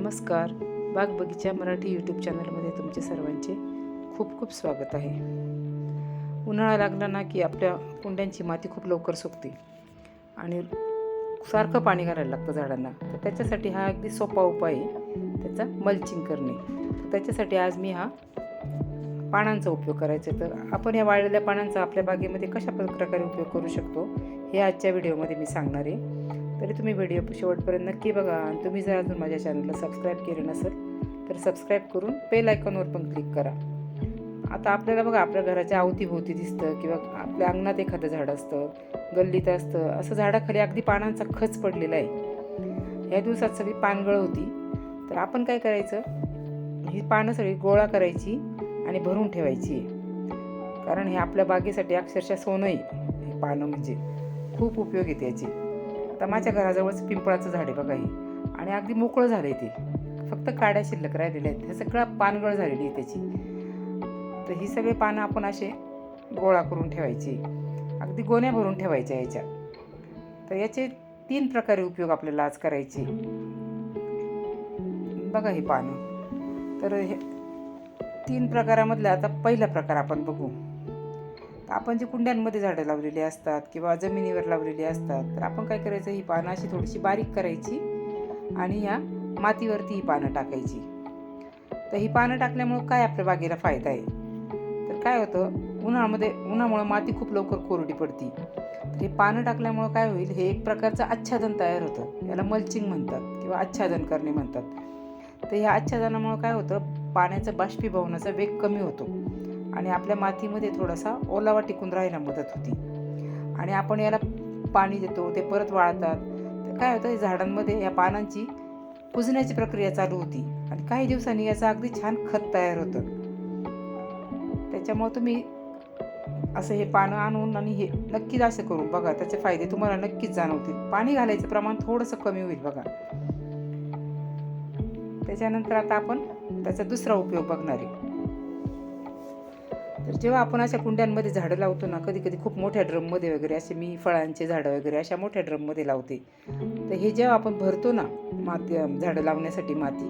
नमस्कार. बाग बगीचा मराठी यूट्यूब चॅनलमध्ये तुमचे सर्वांचे खूप खूप स्वागत आहे. उन्हाळा लागला ना की आपल्या कुंड्यांची माती खूप लवकर सुकते आणि सारखं पाणी घालायला लागतं झाडांना. तर त्याच्यासाठी हा अगदी सोपा उपाय आहे त्याचा मल्चिंग करणे. त्याच्यासाठी आज मी हा पानांचा उपयोग करायचा तर आपण या वाळलेल्या पानांचा आपल्या बागेमध्ये कशा प्रकारे उपयोग करू शकतो हे आजच्या व्हिडिओमध्ये मी सांगणार आहे. तरी तुम्ही व्हिडिओ शेवटपर्यंत नक्की बघा. आणि तुम्ही जर अजून माझ्या चॅनलला सबस्क्राईब केलं नसेल तर सबस्क्राईब करून बेल आयकॉनवर पण क्लिक करा. आता आपल्याला बघा आपल्या घराच्या अवतीभोवती दिसतं किंवा आपल्या अंगणात एखादं झाड असतं गल्लीत असतं असं झाडाखाली अगदी पानांचा खच पडलेला आहे. या दिवसात सगळी पानगळ होती. तर आपण काय करायचं? ही पानं सगळी गोळा करायची आणि भरून ठेवायची. कारण हे आपल्या बागेसाठी अक्षरशः सोनं आहे. हे पानं म्हणजे खूप उपयोग आहे त्याची. आता माझ्या घराजवळच पिंपळाचं झाड आहे बघा हे. आणि अगदी मोकळं झालं आहे ते. फक्त काड्या शिल्लक राहिलेल्या आहेत. हे सगळं पानगळ झालेली आहे त्याची. तर ही सगळी पानं आपण असे गोळा करून ठेवायची. अगदी गोण्या भरून ठेवायच्या याच्या. तर याचे तीन प्रकारे उपयोग आपल्याला आज करायचे. बघा ही पानं. तर हे तीन प्रकारामधला आता पहिला प्रकार आपण बघू. आपण जे कुंड्यांमध्ये झाडं लावलेली असतात किंवा जमिनीवर लावलेली असतात तर आपण काय करायचं? ही पानं अशी थोडीशी बारीक करायची आणि या मातीवरती ही पानं टाकायची. तर ही पानं टाकल्यामुळं काय आपल्या बागेला फायदा आहे? तर काय होतं? उन्हाळ्यामध्ये उन्हामुळं माती खूप लवकर कोरडी पडती. तर हे पानं टाकल्यामुळं काय होईल? हे एक प्रकारचं आच्छादन तयार होतं. याला मल्चिंग म्हणतात किंवा आच्छादन करणे म्हणतात. तर ह्या आच्छादनामुळं काय होतं? पाण्याचं बाष्पीभवनाचा वेग कमी होतो. आणि आपल्या मातीमध्ये थोडासा ओलावा टिकून राहायला मदत होती. आणि आपण याला पाणी देतो ते परत वाळतात. तर काय होतं झाडांमध्ये या पानांची कुजण्याची प्रक्रिया चालू होती. आणि काही दिवसांनी याचं अगदी छान खत तयार होतं. त्याच्यामुळं तुम्ही असं हे पानं आणून आणि हे नक्कीच असं करून बघा. त्याचे फायदे तुम्हाला नक्कीच जाणवतील. पाणी घालायचं प्रमाण थोडंसं कमी होईल बघा. त्याच्यानंतर आता आपण त्याचा दुसरा उपयोग बघणार आहे. तर जेव्हा आपण अशा कुंड्यांमध्ये झाडं लावतो ना कधी कधी खूप मोठ्या ड्रममध्ये वगैरे असे मी फळांचे झाडं वगैरे अशा मोठ्या ड्रममध्ये लावते. तर हे जेव्हा आपण भरतो ना माती झाडं लावण्यासाठी माती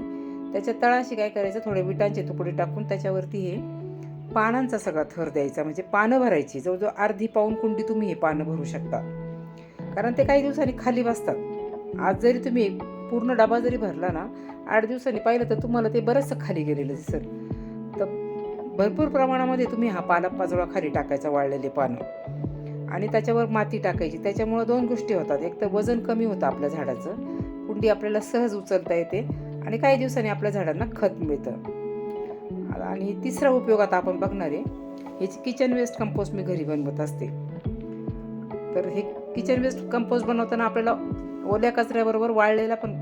त्याच्या तळाशी काय करायचं थोडे विटांचे तुकडे टाकून त्याच्यावरती हे पानांचा सगळा थर द्यायचा. म्हणजे पानं भरायची. जवळजवळ अर्धी पाऊन कुंडी तुम्ही हे पानं भरू शकता. कारण ते काही दिवसांनी खाली बसतात. आज जरी तुम्ही पूर्ण डबा जरी भरला ना आठ दिवसांनी पाहिलं तर तुम्हाला ते बरंचसं खाली गेलेलं दिसेल. तर भरपूर प्रमाणामध्ये तुम्ही हा पाला पाचोळा खाली टाकायचा वाळलेले पानं. आणि त्याच्यावर माती टाकायची. त्याच्यामुळं दोन गोष्टी होतात. एक तर वजन कमी होतं आपल्या झाडाचं. कुंडी आपल्याला सहज उचलता येते आणि काही दिवसांनी आपल्या झाडांना खत मिळतं. आणि तिसरा उपयोग आता आपण बघणार आहे ह्याची किचन वेस्ट कंपोस्ट मी घरी बनवत असते. तर हे किचन वेस्ट कंपोस्ट बनवताना आपल्याला ओल्या कचऱ्याबरोबर वाळलेला पण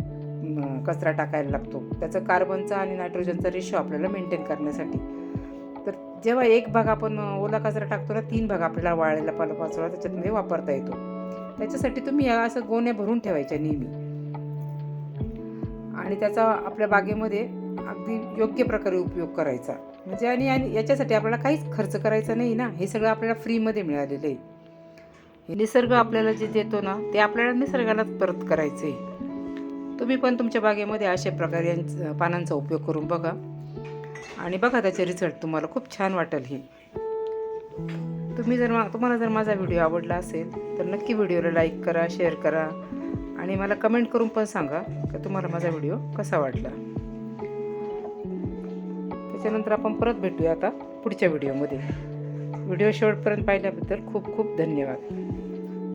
कचरा टाकायला लागतो. त्याचं कार्बनचा आणि नायट्रोजनचा रेशो आपल्याला मेंटेन करण्यासाठी. जेव्हा एक भाग आपण ओला कचरा टाकतो ना तीन भाग आपल्याला वाळलेला पालापाचोळा त्याच्यामध्ये वापरता येतो. त्याच्यासाठी तुम्ही या असं गोण्या भरून ठेवायच्या नेहमी. आणि त्याचा आपल्या बागेमध्ये अगदी योग्य प्रकारे उपयोग करायचा. म्हणजे आणि याच्यासाठी आपल्याला काहीच खर्च करायचा नाही ना हे सगळं आपल्याला फ्रीमध्ये मिळालेलं आहे. हे निसर्ग आपल्याला जे देतो ना ते आपल्याला निसर्गालाच परत करायचं आहे तुम्ही पण तुमच्या बागेमध्ये अशा प्रकारे यांचं- पानांचा उपयोग करून बघा. आणि बघा त्याचे रिझल्ट तुम्हाला खूप छान वाटेल हे. तुम्ही जर मा तुम्हाला जर माझा व्हिडिओ आवडला असेल तर नक्की व्हिडिओला लाईक करा शेअर करा. आणि मला कमेंट करून पण सांगा की तुम्हाला माझा व्हिडिओ कसा वाटला. त्याच्यानंतर आपण परत भेटूया आता पुढच्या व्हिडिओमध्ये व्हिडिओ शेवटपर्यंत पाहिल्याबद्दल खूप खूप धन्यवाद.